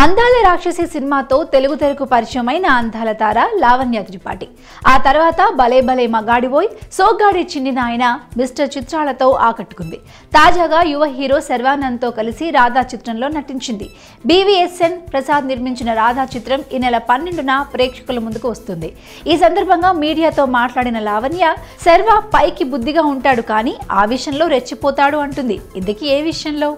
అందాల రాక్షసి సినిమాతో తెలుగు తెరకు పరిచయమైన అందాల తార లావణ్య త్రిపాఠి. ఆ తర్వాత భలే భలే మగాడిబోయ్ సోగ్గాడి చిన్ని నాయన మిస్టర్ చిత్రాలతో ఆకట్టుకుంది. తాజాగా యువ హీరో శర్వానంద్తో కలిసి రాధా చిత్రంలో నటించింది. బీవీఎస్ఎన్ ప్రసాద్ నిర్మించిన రాధా చిత్రం ఈ నెల పన్నెండున ప్రేక్షకుల ముందుకు వస్తుంది. ఈ సందర్భంగా మీడియాతో మాట్లాడిన లావణ్య శర్వా పైకి బుద్ధిగా ఉంటాడు కానీ ఆ విషయంలో రెచ్చిపోతాడు అంటుంది. ఇందుకీ ఏ విషయంలో?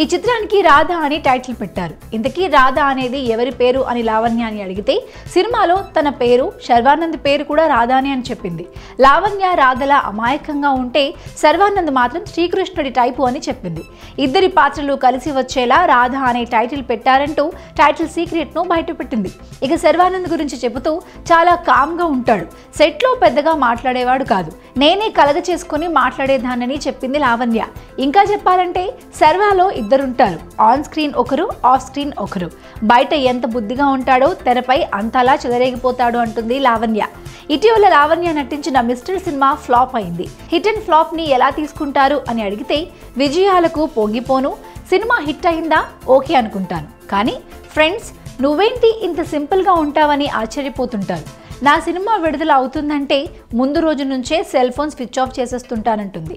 ఈ చిత్రానికి రాధా అని టైటిల్ పెట్టారు. ఇంతకీ రాధా అనేది ఎవరి పేరు అని లావణ్య అని అడిగితే సినిమాలో తన పేరు శర్వానంద్ పేరు కూడా రాధాని అని చెప్పింది. లావణ్య రాధల అమాయకంగా ఉంటే శర్వానంద్ మాత్రం శ్రీకృష్ణుడి టైపు అని చెప్పింది. ఇద్దరి పాత్రలు కలిసి వచ్చేలా రాధా అనే టైటిల్ పెట్టారంటూ టైటిల్ సీక్రెట్ను బయటపెట్టింది. ఇక శర్వానంద్ గురించి చెబుతూ చాలా కామ్గా ఉంటాడు. సెట్లో పెద్దగా మాట్లాడేవాడు కాదు. నేనే కలగ చేసుకుని మాట్లాడేదానని చెప్పింది లావణ్య. ఇంకా చెప్పాలంటే సర్వాలో ఇద్దరుంటారు. ఆన్ స్క్రీన్ ఒకరు ఆఫ్ స్క్రీన్ ఒకరు. బయట ఎంత బుద్ధిగా ఉంటాడో తెరపై అంతలా చెలరేగిపోతాడు అంటుంది లావణ్య. ఇటీవల లావణ్య నటించిన మిస్టర్ సినిమా ఫ్లాప్ అయింది. హిట్ అండ్ ఫ్లాప్ని ఎలా తీసుకుంటారు అని అడిగితే విజయాలకు పొంగిపోను సినిమా హిట్ అయిందా ఓకే అనుకుంటాను. కానీ ఫ్రెండ్స్ నువ్వేంటి ఇంత సింపుల్గా ఉంటావని ఆశ్చర్యపోతుంటారు. నా సినిమా విడుదల అవుతుందంటే ముందు రోజు నుంచే సెల్ ఫోన్ స్విచ్ ఆఫ్ చేసేస్తుంటానంటుంది.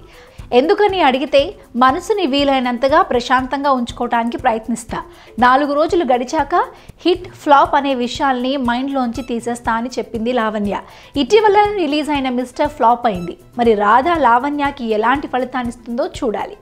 ఎందుకని అడిగితే మనసుని వీలైనంతగా ప్రశాంతంగా ఉంచుకోవడానికి ప్రయత్నిస్తా. నాలుగు రోజులు గడిచాక హిట్ ఫ్లాప్ అనే విషయాల్ని మైండ్లోంచి తీసేస్తా అని చెప్పింది లావణ్య. ఇటీవల రిలీజ్ అయిన మిస్టర్ ఫ్లాప్ అయింది. మరి రాధా లావణ్యకి ఎలాంటి ఫలితాన్ని ఇస్తుందో చూడాలి.